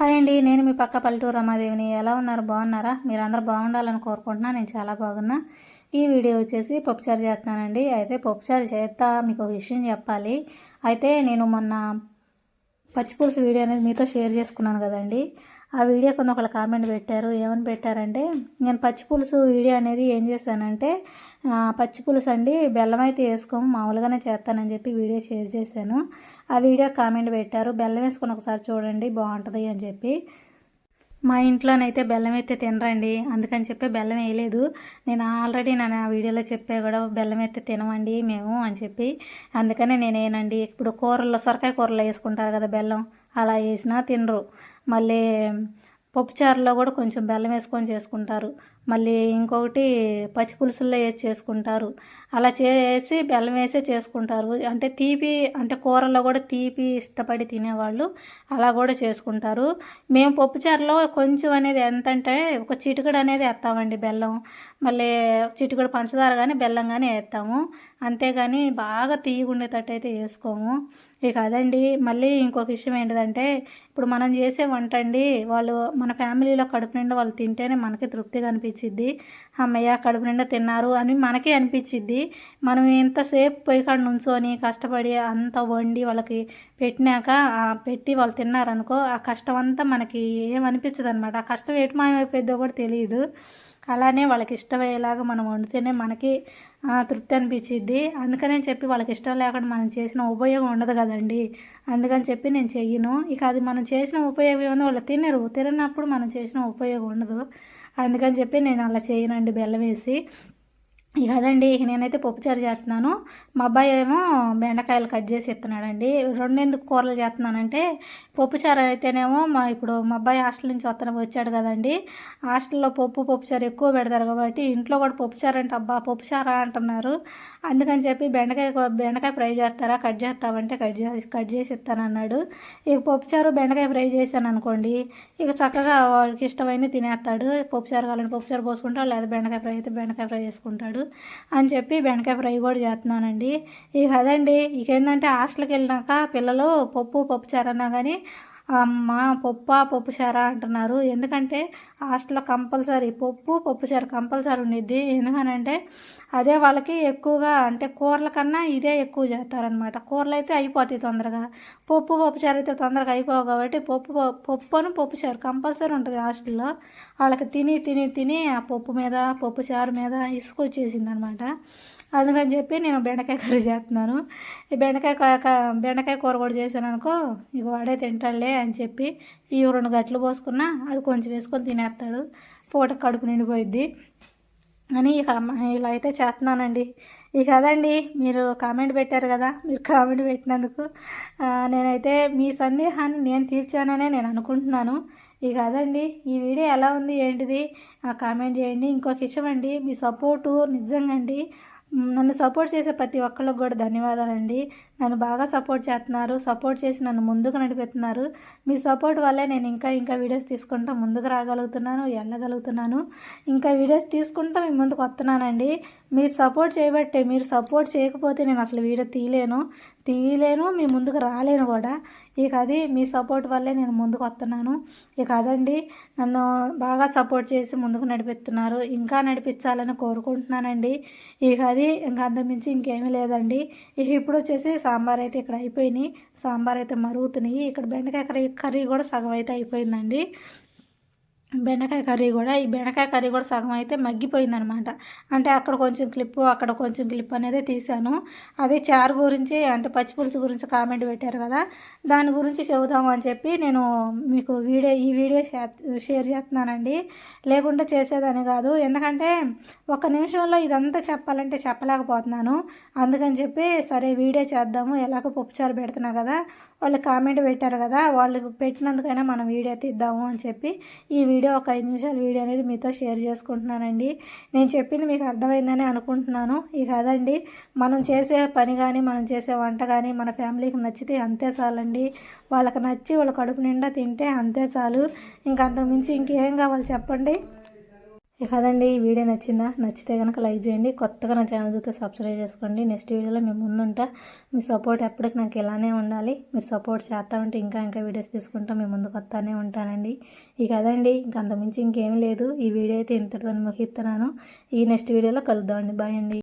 Hi అండి నేను మీ పక్క పల్లెటూరు రమాదేవిని. ఎలా ఉన్నారు? బాగున్నారా? మీరు అందరూ బాగుండాలని కోరుకుంటున్నా. నేను చాలా బాగున్నా. ఈ వీడియో వచ్చేసి పప్పుచారు చేస్తున్నానండి. అయితే పప్పుచారు చేస్తా మీకు ఒక విషయం చెప్పాలి. అయితే నేను మొన్న పచ్చిపులుసు వీడియో అనేది మీతో షేర్ చేసుకున్నాను కదండి. ఆ వీడియో కొంత ఒకళ్ళు కామెంట్ పెట్టారు ఏమని పెట్టారంటే నేను పచ్చిపులుసు వీడియో అనేది ఏం చేశానంటే పచ్చిపులుసు అండి బెల్లం అయితే వేసుకోము మామూలుగానే చేస్తానని చెప్పి వీడియో షేర్ చేశాను. ఆ వీడియో కామెంట్ పెట్టారు బెల్లం వేసుకొని ఒకసారి చూడండి బాగుంటుంది అని చెప్పి. మా ఇంట్లోనైతే బెల్లం అయితే తినరండి. అందుకని చెప్పి బెల్లం వేయలేదు. నేను ఆల్రెడీ నేను ఆ వీడియోలో చెప్పే కూడా బెల్లం అయితే తినమండి మేము అని చెప్పి. అందుకనే నేనేనండి ఇప్పుడు కూరల్లో సొరకాయ కూరలో వేసుకుంటారు కదా బెల్లం. అలా వేసినా తినరు. మళ్ళీ పప్పుచారులో కూడా కొంచెం బెల్లం వేసుకొని చేసుకుంటారు. మళ్ళీ ఇంకొకటి పచ్చి పులుసుల్లో వేసి చేసుకుంటారు. అలా చేసి బెల్లం వేసే చేసుకుంటారు. అంటే తీపి అంటే కూరల్లో కూడా తీపి ఇష్టపడి తినేవాళ్ళు అలా కూడా చేసుకుంటారు. మేము పప్పుచారులో కొంచెం అనేది ఎంత అంటే ఒక చిటికడు అనేది వేస్తామండి బెల్లం. మళ్ళీ చిటికడు పంచదార కానీ బెల్లం కానీ వేస్తాము. అంతేగాని బాగా తీయగుండేటట్టు అయితే వేసుకోము. ఇక అదండి మళ్ళీ ఇంకొక విషయం ఏంటిదంటే ఇప్పుడు మనం చేసే వంట అండి వాళ్ళు మన ఫ్యామిలీలో కడుపు నిండా వాళ్ళు తింటేనే మనకి తృప్తిగా అనిపించిద్ది. అమ్మయ్య కడుపు నిండా తిన్నారు అని మనకే అనిపించిద్ది. మనం ఎంతసేపు పోయి కాడ నుంచొని కష్టపడి అంత వండి వాళ్ళకి పెట్టినాక పెట్టి వాళ్ళు తిన్నారనుకో ఆ కష్టం అంతా మనకి ఏమనిపించదు అనమాట ఆ కష్టం ఎటు మాయమైపోయిద్దో కూడా తెలియదు. అలానే వాళ్ళకి ఇష్టమయ్యేలాగా మనం వండితేనే మనకి తృప్తి అనిపించిద్ది. అందుకనే చెప్పి వాళ్ళకి ఇష్టం లేకుండా మనం చేసిన ఉపయోగం ఉండదు కదండి. అందుకని చెప్పి నేను చెయ్యను. ఇక అది మనం చేసిన ఉపయోగం ఏమో వాళ్ళు తినరు. తిననప్పుడు మనం చేసిన ఉపయోగం ఉండదు. అందుకని చెప్పి నేను అలా చేయనండి బెల్లం వేసి. ఇక అదండి ఇక నేనైతే పప్పుచారు చేస్తున్నాను. మా అబ్బాయి ఏమో బెండకాయలు కట్ చేసి ఇస్తున్నాడండి. రెండెందుకు కూరలు చేస్తున్నానంటే పప్పుచారు అయితేనేమో మా ఇప్పుడు మా అబ్బాయి హాస్టల్ నుంచి వస్తున్న వచ్చాడు కదండి. హాస్టల్లో పప్పు పప్పుచారు ఎక్కువ పెడతారు కాబట్టి ఇంట్లో కూడా పప్పుచారు అంటే అబ్బా పప్పుచారా అంటున్నారు. అందుకని చెప్పి బెండకాయ బెండకాయ ఫ్రై చేస్తారా కట్ చేస్తావంటే కట్ చేసి కట్ చేసి ఇస్తానన్నాడు. ఇక పప్పుచారు బెండకాయ ఫ్రై చేశాను అనుకోండి ఇక చక్కగా వాడికి ఇష్టమైంది తినేస్తాడు. పప్పుచారు కావాలంటే పప్పుచారు పోసుకుంటాడు లేదా బెండకాయ ఫ్రై అయితే బెండకాయ ఫ్రై చేసుకుంటాడు. అని చెప్పి బెండకాయ ఫ్రై కూడా చేస్తున్నానండి. ఇక అదండి ఇక ఏంటంటే హాస్టల్కి వెళ్ళినాక పిల్లలు పప్పు పప్పుచారు అన్నా కానీ అమ్మ పప్పు పప్పుచార అంటున్నారు. ఎందుకంటే హాస్టల్లో కంపల్సరీ పప్పు పప్పుచారు కంపల్సరీ ఉండిద్ది. ఎందుకనంటే అదే వాళ్ళకి ఎక్కువగా అంటే కూరల కన్నా ఇదే ఎక్కువ చేస్తారనమాట కూరలు అయితే అయిపోతాయి తొందరగా. పప్పు పప్పుచారు అయితే తొందరగా అయిపోవు కాబట్టి పప్పు పప్పును పప్పుచారు కంపల్సరీ ఉంటుంది హాస్టల్లో. వాళ్ళకి తిని తిని తిని ఆ పప్పు మీద పప్పు చారు మీద ఇసుక వచ్చేసింది అనమాట అందుకని చెప్పి నేను బెండకాయ కర్రీ చేస్తున్నాను. ఈ బెండకాయ బెండకాయ కూర కూడా చేశాను అనుకో ఇక వాడే తింటాడులే అని చెప్పి ఈ రెండు గట్లు పోసుకున్నా అది కొంచెం వేసుకొని తినేస్తాడు. పూట కడుపు నిండిపోయిద్ది. అని ఇక ఇలా అయితే చేస్తున్నానండి. ఇక అదండి మీరు కామెంట్ పెట్టారు కదా మీరు కామెంట్ పెట్టినందుకు. నేనైతే మీ సందేహాన్ని నేను తీర్చాననే నేను అనుకుంటున్నాను. ఇక అదండి ఈ వీడియో ఎలా ఉంది ఏంటిది ఆ, కామెంట్ చేయండి. ఇంకొక విషయం అండి మీ సపోర్టు నిజంగా అండి. నన్ను సపోర్ట్ చేసే ప్రతి ఒక్కళ్ళకి కూడా ధన్యవాదాలండి. నన్ను బాగా సపోర్ట్ చేస్తున్నారు. సపోర్ట్ చేసి నన్ను ముందుకు నడిపిస్తున్నారు. మీ సపోర్ట్ వల్లే నేను ఇంకా ఇంకా వీడియోస్ తీసుకుంటా ముందుకు రాగలుగుతున్నాను వెళ్ళగలుగుతున్నాను ఇంకా వీడియోస్ తీసుకుంటా మీ ముందుకు వస్తున్నానండి. మీరు సపోర్ట్ చేయబట్టే మీరు సపోర్ట్ చేయకపోతే నేను అసలు వీడియో తీయలేను. తీయలేను మీ ముందుకు రాలేను కూడా. ఇక అది మీ సపోర్ట్ వల్లే నేను ముందుకు వస్తున్నాను. ఇక అదండి. నన్ను బాగా సపోర్ట్ చేసి ముందుకు నడిపిస్తున్నారు. ఇంకా నడిపించాలని కోరుకుంటున్నానండి. ఇక అది ఇంకా అంతమించి ఇంకేమీ లేదండి. ఇక ఇప్పుడు వచ్చేసి సాంబార్ అయితే ఇక్కడ అయిపోయినాయి. సాంబార్ అయితే మరుగుతున్నాయి. ఇక్కడ బెండకాయ కర్రీ కర్రీ కూడా సగం అయితే అయిపోయిందండి. బెండకాయ కర్రీ కూడా ఈ బెండకాయ కర్రీ కూడా సగం అయితే మగ్గిపోయిందనమాట. అంటే అక్కడ కొంచెం క్లిప్పు అక్కడ కొంచెం క్లిప్ అనేది తీశాను. అదే చారు గురించి అంటే పచ్చిపులుసు గురించి కామెంట్ పెట్టారు కదా దాని గురించి చెబుదాము అని చెప్పి నేను మీకు వీడియో ఈ వీడియో షేర్ షేర్ చేస్తున్నానండి. లేకుండా చేసేదని కాదు. ఎందుకంటే ఒక నిమిషంలో ఇదంతా చెప్పాలంటే చెప్పలేకపోతున్నాను. అందుకని చెప్పి సరే వీడియో చేద్దాము. ఎలాగో పప్పుచారు పెడుతున్నా కదా వాళ్ళు కామెంట్ పెట్టారు కదా వాళ్ళు పెట్టినందుకైనా మనం వీడియో తీద్దాము అని చెప్పి ఈ వీడియో వీడియో ఒక ఐదు నిమిషాల వీడియో అనేది మీతో షేర్ చేసుకుంటున్నానండి. నేను చెప్పింది మీకు అర్థమైందని అనుకుంటున్నాను. ఇక అదండి మనం చేసే పని కానీ మనం చేసే వంట కానీ మన ఫ్యామిలీకి నచ్చితే అంతే చాలండి. వాళ్ళకి నచ్చి వాళ్ళ కడుపు నిండా తింటే అంతే చాలు. ఇంకా అంతకుమించి ఇంకేం కావాలి చెప్పండి? కాదండి ఈ వీడియో నచ్చిందా? నచ్చితే కనుక లైక్ చేయండి. కొత్తగా నా ఛానల్ చూస్తే సబ్స్క్రైబ్ చేసుకోండి. నెక్స్ట్ వీడియోలో మేము ముందుంటా. మీ సపోర్ట్ ఎప్పటికి నాకు ఇలానే ఉండాలి. మీరు సపోర్ట్ చేస్తా ఉంటే ఇంకా ఇంకా వీడియోస్ తీసుకుంటా మీ ముందుకు వస్తానే ఉంటానండి. ఈ కదండి ఇంకా అంతకుమించి ఇంకేం లేదు. ఈ వీడియో అయితే ఇంతటితో ముగిస్తున్నాను. ఈ నెక్స్ట్ వీడియోలో కలుద్దామండి. బాయ్ అండి.